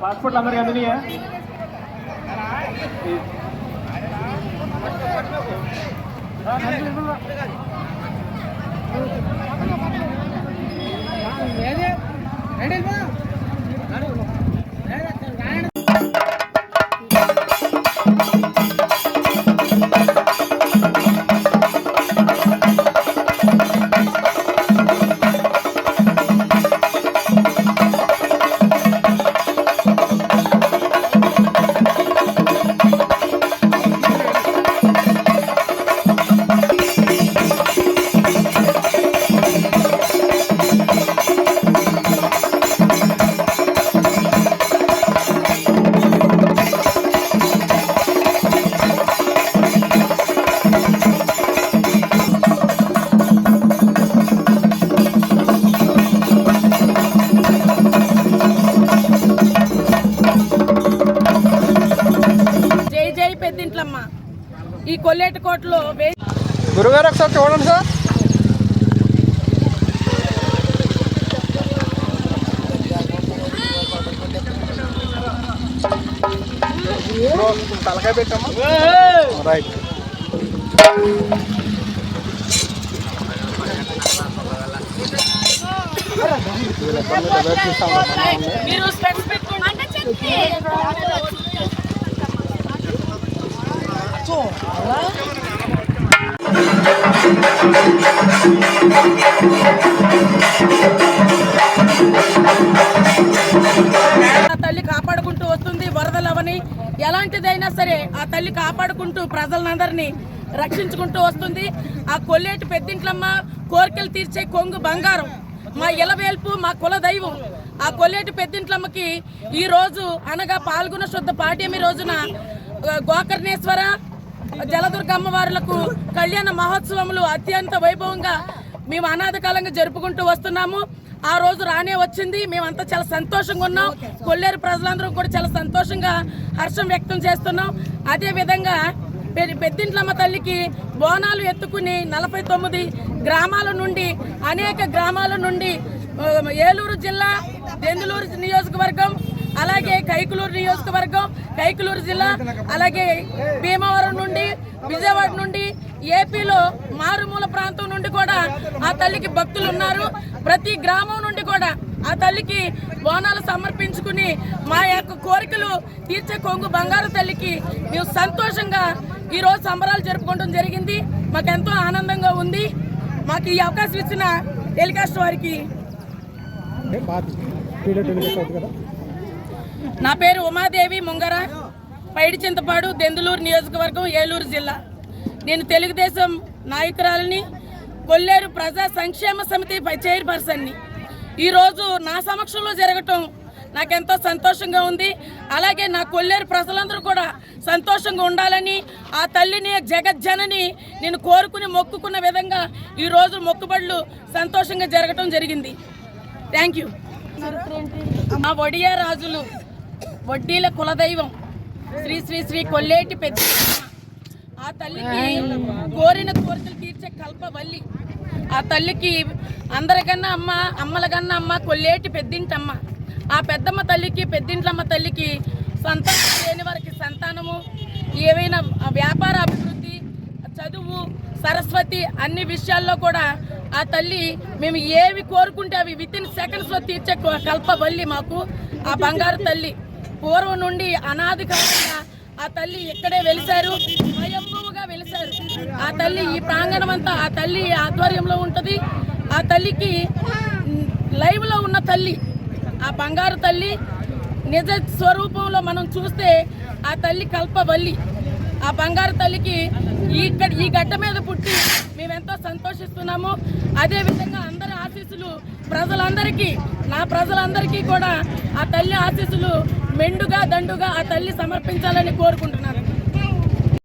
Passport number कितनी है ready ready కొల్లేటికోటలో వే గురుగారు ఒకసారి చూడండి సార్. తలకాయ పెట్టమ్మా. రైట్ మీరు స్పెక్స్ పెట్టుకోండి. తల్లి కాపాడుకుంటూ వస్తుంది వరదలవని ఎలాంటిదైనా సరే ఆ తల్లి కాపాడుకుంటూ ప్రజలందరినీ రక్షించుకుంటూ వస్తుంది. ఆ కొల్లేటి పెద్దింట్లమ్మ కోరికలు తీర్చే కొంగు బంగారం మా ఇలవేల్పు మా కుల దైవం. ఆ కొల్లేటి పెద్దింట్లమ్మకి ఈరోజు అనగా పాల్గొన శుద్ధ పాఠ్యమి రోజున గోకర్ణేశ్వర జలదుర్గ అమ్మవారులకు కళ్యాణ మహోత్సవములు అత్యంత వైభవంగా మేము అనాథకాలంగా జరుపుకుంటూ వస్తున్నాము. ఆ రోజు రానే వచ్చింది. మేమంతా చాలా సంతోషంగా ఉన్నాం. కొల్లేరు ప్రజలందరూ కూడా చాలా సంతోషంగా హర్షం వ్యక్తం చేస్తున్నాం. అదే విధంగా పె- పెద్దింట్లమ్మ తల్లికి బోనాలు ఎత్తుకుని నలభై తొమ్మిది గ్రామాల నుండి అనేక గ్రామాల నుండి ఏలూరు జిల్లా దెందులూరు నియోజకవర్గం అలాగే కైకులూరు నియోజకవర్గం కైకులూరు జిల్లా అలాగే భీమవరం నుండి విజయవాడ నుండి ఏపీలో మారుమూల ప్రాంతం నుండి కూడా ఆ తల్లికి భక్తులు ఉన్నారు. ప్రతి గ్రామం నుండి కూడా ఆ తల్లికి బోనాలు సమర్పించుకుని మా యొక్క కోరికలు తీర్చే కొంగు బంగారు తల్లికి మేము సంతోషంగా ఈరోజు సంబరాలు జరుపుకోవడం జరిగింది. మాకెంతో ఆనందంగా ఉంది. మాకు ఈ అవకాశం ఇచ్చిన టెలికాస్ట్ వారికి నా పేరు ఉమాదేవి ముంగర పైడి చింతపాడు దెందులూరు నియోజకవర్గం ఏలూరు జిల్లా. నేను తెలుగుదేశం నాయకురాలని కొల్లేరు ప్రజా సంక్షేమ సమితి చైర్పర్సన్ని. ఈరోజు నా సమక్షంలో జరగటం నాకెంతో సంతోషంగా ఉంది. అలాగే నా కొల్లేరు ప్రజలందరూ కూడా సంతోషంగా ఉండాలని ఆ తల్లిని జగజ్జనని నేను కోరుకుని మొక్కుకున్న విధంగా ఈరోజు మొక్కుబడులు సంతోషంగా జరగటం జరిగింది. Thank you. మా వడియా రాజులు వడ్డీల కులదైవం శ్రీ శ్రీ శ్రీ కొల్లేటి పెద్ద ఆ తల్లికి కోరిన కోరికలు తీర్చే కల్పవల్లి ఆ తల్లికి అందరికన్నా అమ్మ అమ్మల కన్నా అమ్మ కొల్లేటి పెద్దింటమ్మ. ఆ పెద్దమ్మ తల్లికి పెద్దింట్లమ్మ తల్లికి సంతానం లేని వారికి సంతానము ఏవైనా వ్యాపార అభివృద్ధి చదువు సరస్వతి అన్ని విషయాల్లో కూడా ఆ తల్లి మేము ఏవి కోరుకుంటే అవి విత్ ఇన్ సెకండ్స్లో తీర్చే కల్పవల్లి మాకు ఆ బంగారు తల్లి. పూర్వం నుండి అనాది కాలంగా ఆ తల్లి ఇక్కడే వెలిశారు స్వయంభూగా వెలిశారు. ఆ తల్లి ఈ ప్రాంగణం అంతా ఆ తల్లి ఆధ్వర్యంలో ఉంటుంది. ఆ తల్లికి లైవ్లో ఉన్న తల్లి ఆ బంగారు తల్లి నిజ స్వరూపంలో మనం చూస్తే ఆ తల్లి కల్పవల్లి. ఆ బంగారు తల్లికి ఈ ఇక్కడ ఈ గడ్డ మీద పుట్టి మేమెంతో సంతోషిస్తున్నాము. అదేవిధంగా అందరి ఆశీస్సులు ప్రజలందరికీ నా ప్రజలందరికీ కూడా ఆ తల్లి ఆశీస్సులు మెండుగా దండుగా ఆ తల్లి సమర్పించాలని కోరుకుంటున్నాను.